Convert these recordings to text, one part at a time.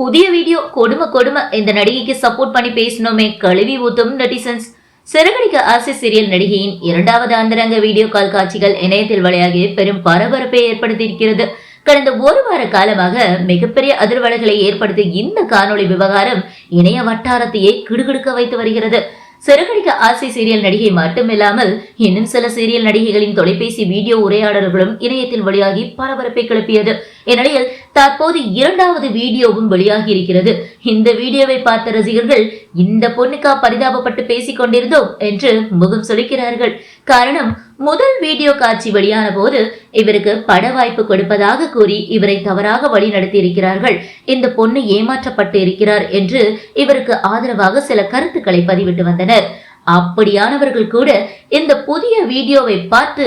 புதிய வீடியோ கொடுமை கொடுமை. இந்த நடிகைக்கு சப்போர்ட் பண்ணி பேசணுமே கழுவி ஊத்தும் நெட்டிசன்ஸ் சிறகடிக்க ஆசை சீரியல் நடிகையின் இரண்டாவது அந்தரங்க வீடியோ கால் காட்சிகள் இணையத்தில் வெளியாகி பெரும் பரபரப்பை ஏற்படுத்தியிருக்கிறது. கடந்த ஒரு வார காலமாக மிகப்பெரிய அதிர்வலைகளை ஏற்படுத்திய இந்த காணொளி விவகாரம் இணைய வட்டாரத்தையே கிடுகிடுக்க வைத்து வருகிறது. சிறகடிக்க ஆசை சீரியல் நடிகை மட்டுமில்லாமல் இன்னும் சில சீரியல் நடிகைகளின் தொலைபேசி வீடியோ உரையாடல்களும் இணையத்தில் வெளியாகி பரபரப்பை கிளப்பியது. இந்நிலையில் தற்போது இரண்டாவது வீடியோவும் வெளியாகி இருக்கிறது இந்த வீடியோவை பார்த்த ரசிகர்கள் இந்த பொண்ணுக்கா பரிதாபப்பட்டு பேசிக் கொண்டிருந்தோம் என்று முகம் சொல்லிக்கிறார்கள் காரணம் முதல் வீடியோ காட்சி வெளியான போது இவருக்கு பட வாய்ப்பு கொடுப்பதாக கூறி இவரை தவறாக வழி நடத்தி இருக்கிறார்கள் இந்த பொண்ணு ஏமாற்றப்பட்டு இருக்கிறார் என்று இவருக்கு ஆதரவாக சில கருத்துக்களை பதிவிட்டு வந்தனர். அப்படியானவர்கள் கூட இந்த புதிய வீடியோவை பார்த்து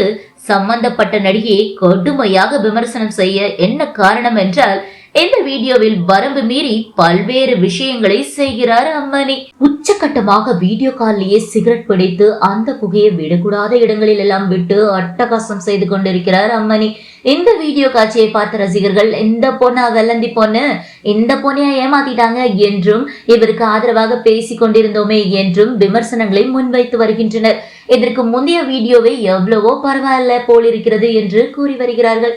சம்பந்தப்பட்ட நடிகையை கடுமையாக விமர்சனம் செய்ய என்ன காரணம் என்றால் இந்த வீடியோவில் வரம்பு மீறி பல்வேறு விஷயங்களை செய்கிறார் அம்மணி. உச்சக்கட்டமாக வீடியோ கால்லேயே சிகரெட் பிடித்து அந்த புகையை விடக்கூடாத இடங்களில் எல்லாம் விட்டு அட்டகாசம் செய்து கொண்டிருக்கிறார் அம்மணி. இந்த வீடியோ காட்சியை பார்த்த ரசிகர்கள் இந்த பொண்ணா வெள்ளந்தி பொண்ணு? இந்த பொண்ணையா ஏமாத்திட்டாங்க? என்றும் இவருக்கு ஆதரவாக பேசிக் கொண்டிருந்தோமே என்றும் விமர்சனங்களை முன்வைத்து வருகின்றனர். இதற்கு முந்தைய வீடியோவை எவ்வளவோ பரவாயில்ல போலிருக்கிறது என்று கூறி வருகிறார்கள்.